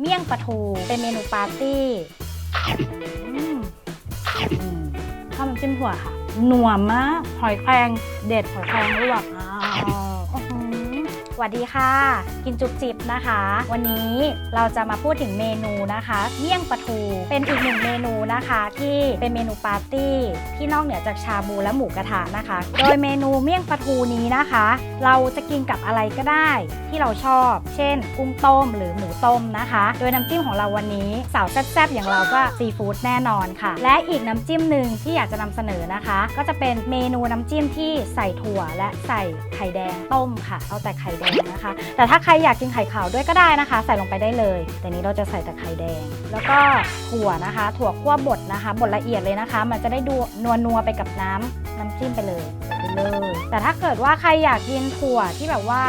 เมี่ยงปลาทูเป็นเมนูปาร์ตี้อืมอืมข้าวมันจิ้มถั่วค่ะหนัวมากหอยแครงเด็ดหอยแครงลวกอ้าวอื้อหือสวัสดีค่ะกินจุบจิบนะคะ วันนี้เราจะมาพูดถึงเมนูนะคะเมี่ยงปลาทูเป็นอีกหนึ่งเมนูนะคะ ที่เป็นเมนูปาร์ตี้ที่นอกเหนือจากชาบูและหมูกระทะนะคะ โดยเมนูเมี่ยงปลาทูนี้นะคะ เราจะกินกับอะไรก็ได้ที่เราชอบ เช่น กุ้งต้มหรือหมูต้มนะคะ โดยน้ำจิ้มของเราวันนี้สาวแซ่บๆอย่างเราก็ซีฟู้ดแน่นอนค่ะ และอีกน้ำจิ้มหนึ่งที่อยากจะนำเสนอนะคะ ก็จะเป็นเมนูน้ำจิ้มที่ใส่ถั่วและใส่ไข่แดงต้มค่ะ เอาแต่ไข่แดงนะคะ แต่ถ้ารอยากกินไข่ขาวด้วยก็ได้นะคะ ใส่ลงไปได้เลย แต่นี้เราจะใส่แต่ไข่แดง แล้วก็ถั่วนะคะ ถั่วคั่วบดนะคะบดละเอียดเลยนะคะ มันจะได้ดูนัวๆไปกับน้ำน้ำจิ้มไปเลยไปเลย แต่ถ้าเกิดว่าใครอยากกินถั่วที่แบบว่า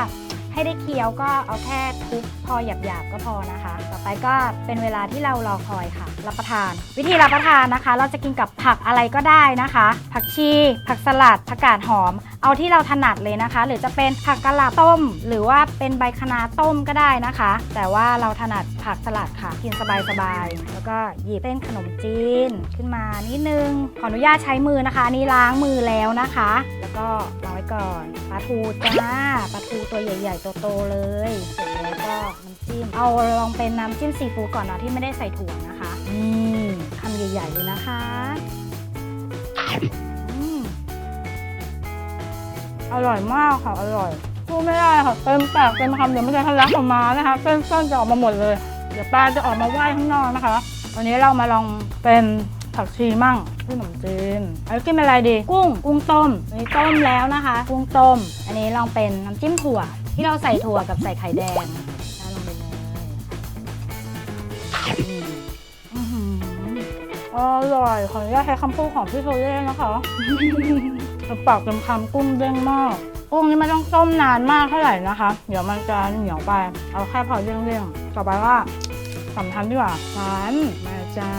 ให้ได้เคี้ยวก็เอาแค่ทุบพอหยาบๆก็พอนะคะ ต่อไปก็เป็นเวลาที่เรารอคอยค่ะ รับประทาน วิธีรับประทานนะคะ เราจะกินกับผักอะไรก็ได้นะคะ ผักชี ผักสลัดผักกาดหอม เอาที่เราถนัดเลยนะคะ หรือจะเป็นผักกะหล่ำต้ม หรือว่าเป็นใบคะน้าต้มก็ได้นะคะ แต่ว่าเราถนัดผักสลัดค่ะ กินสบายๆแล้วก็หยิบเส้นขนมจีนขึ้นมานิดนึงขออนุญาตใช้มือนะคะนี่ล้างมือแล้วนะคะ แล้วก็วางไว้ก่อนปลาทูจ้าปลาทูตัวใหญ่ๆโตๆเลยเสร็จแล้วก็น้ำจิ้มเอาลองเป็นน้ำจิ้มซีฟู้ดก่อนเนาะที่ไม่ได้ใส่ถั่วนะคะ นี่คำใหญ่ ๆ เลยนะคะอืมอร่อยมากค่ะ อร่อยพูดไม่ได้ค่ะเต็มปากเต็มคำเดี๋ยวไม่ใช่ทะลักออกมานะคะเส้นๆจะออกมาหมดเลย เดี๋ยวปลาจะออกมาว่ายข้างนอกนะคะวันนี้เรามาลองเป็นผักชีมั่งขนมจีนอันนี้กินเป็นอะไรดี กุ้ง กุ้งต้มอันนี้ต้มแล้วนะคะ กุ้งต้ม อันนี้ลองเป็นน้ำจิ้มถั่ว ที่เราใส่ถั่วกับใส่ไข่แดงได้ลงไปเลย อร่อย ขออนุญาตใช้คำพูดของพี่โซเล่นะคะปากเต็มคำกุ้งเด้งมากกุ้งนี่ไม่ต้องต้มนานมากเท่าไหร่นะคะ เดี๋ยวมันจะเหนียวไป เอาแค่พอเด้งๆ ต่อไปว่าสำทันดีกว่าสันมาจ้า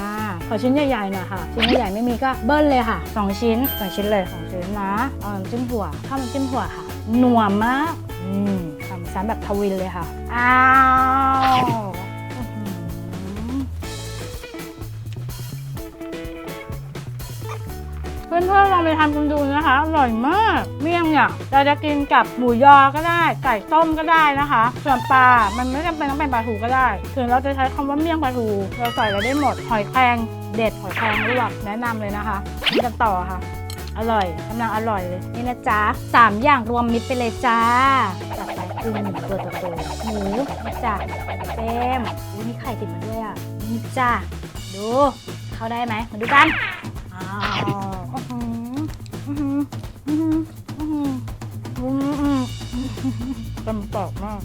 ขอชิ้นใหญ่ๆหน่อยค่ะ ชิ้นใหญ่ๆไม่มีก็เบิ้ลเลยค่ะสองชิ้นสองชิ้นเลยสองชิ้นนะเอาน้ำจิ้มถั่วข้าวน้ำจิ้มถั่วค่ะ หนัวมาก อืมทำซันแบบทวินเลยค่ะ อ้าว พื่อนๆลองไปทำกันดูนะคะ อร่อยมากเมี่ยงเนี่ยเราจะกินกับหมูยอก็ได้ ไก่ต้มก็ได้นะคะ ส่วนปลา มันไม่จำเป็นต้องเป็นปลาทูก็ได้ ถึงเราจะใช้คำว่าเมี่ยงปลาทู เราใส่อะไรได้หมด หอยแครงเด็ดหอยแครงลวกแนะนำเลยนะคะกินกันต่อค่ะ อร่อยกำลังอร่อยเลยนี่นะจ๊ะสามอย่างรวมมิตรไปเลยจ้าจัดไปคือหมูตัวโตๆหมูนี่จ้ะเต็มอุ๊ยมีไข่ติดมาด้วยอะนี่จ้ะดู เข้าได้ไหมมาดูกันอ้าว เต็มปากมาก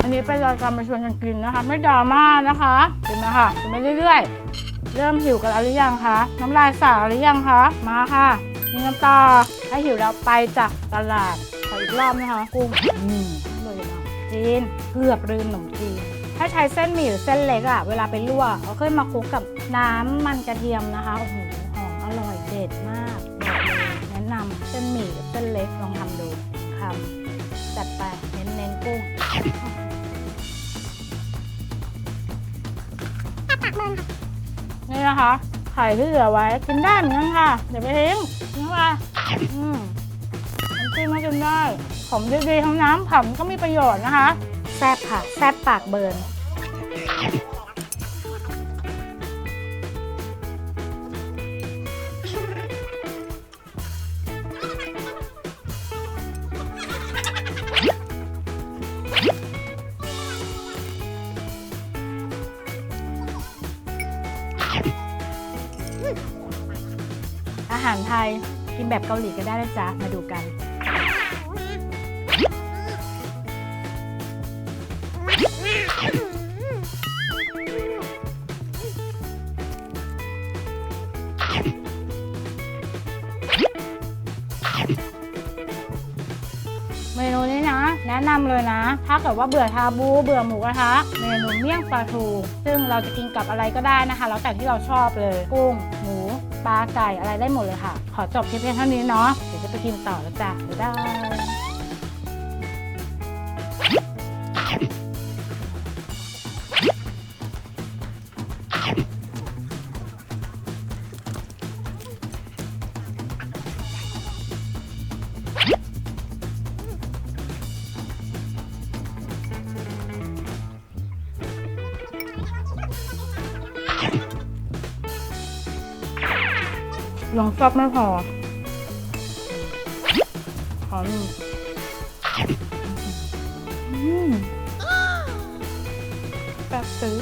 อันนี้เป็นรายการมาชวนกันกินนะคะ ไม่ดราม่านะคะกินนะคะกินไปเรื่อยๆ เริ่มหิวกันแล้วหรือยังคะ น้ำลายสาหรือยังคะ มาค่ะ มีน้ำตาถ้าหิวแล้วไปจากตลาดขออีกรอบนะคะ กุ้งอืมเลยนะจีนเกือบลืมขนมจีน ถ้าใช้เส้นหมี่หรือเส้นเล็กอะเวลาไปลวกเอาขึ้นมาคลุกกับน้ำมันกระเทียมนะคะโอ้โหหอมอร่อยเด็ดมากแนะนำเส้นหมี่กับเส้นเล็กลองทำดูคำจัดไปเน้นเน้นๆกุ้งนี่นะคะไข่ที่เหลือไว้กินได้เหมือนกันค่ะเดี๋ยวไปทิ้งนี่ค่ะอืมน้ำจิ้มก็กินได้ผมดีๆทั้งน้ำผัมก็มีประโยชน์นะคะ แซบค่ะ แซบปากเบิร์นอาหารไทยกินแบบเกาหลีก็ได้นะจ๊ะ มาดูกัน นะแนะนำเลยนะ ถ้าเกิดว่าเบื่อชาบู เบื่อหมูกระทะเมนูเมี่ยงปลาทู ซึ่งเราจะกินกับอะไรก็ได้นะคะ แล้วแต่ที่เราชอบเลยกุ้งหมูปลาไก่อะไรได้หมดเลยค่ะ ขอจบคลิปเพียงเท่านี้เนาะเดี๋ยวจะไปกินต่อแล้วจ้ะบ๊ายบาย ลองชอบไม่พอ ขอหนึ่งแบบซื้อ